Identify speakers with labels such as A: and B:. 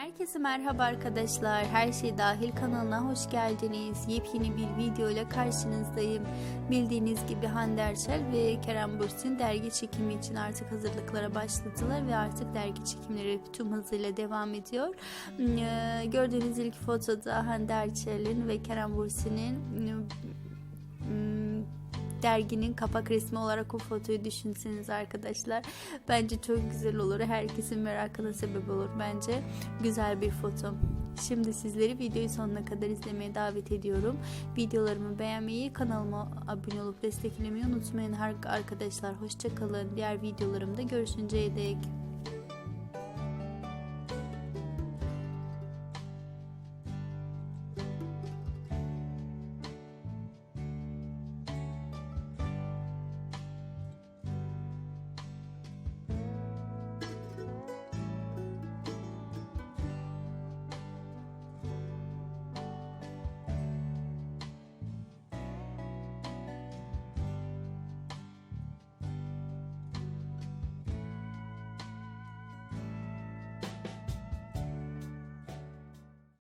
A: Herkese merhaba arkadaşlar. Her şey dahil kanalına hoş geldiniz. Yepyeni bir video ile karşınızdayım. Bildiğiniz gibi Hande Erçel ve Kerem Bürsin dergi çekimi için artık hazırlıklara başladılar ve artık dergi çekimleri tüm hızıyla devam ediyor. Ee, Gördüğünüz ilk fotoda Hande Erçel'in ve Kerem Bürsin'in hmm, derginin kapak resmi olarak o fotoyu düşünseniz arkadaşlar. Bence çok güzel olur. Herkesin merakına sebep olur bence. Güzel bir foto. Şimdi sizleri videoyu sonuna kadar izlemeye davet ediyorum. Videolarımı beğenmeyi, kanalıma abone olup desteklemeyi unutmayın arkadaşlar. Hoşçakalın. Diğer videolarımda görüşünceye dek.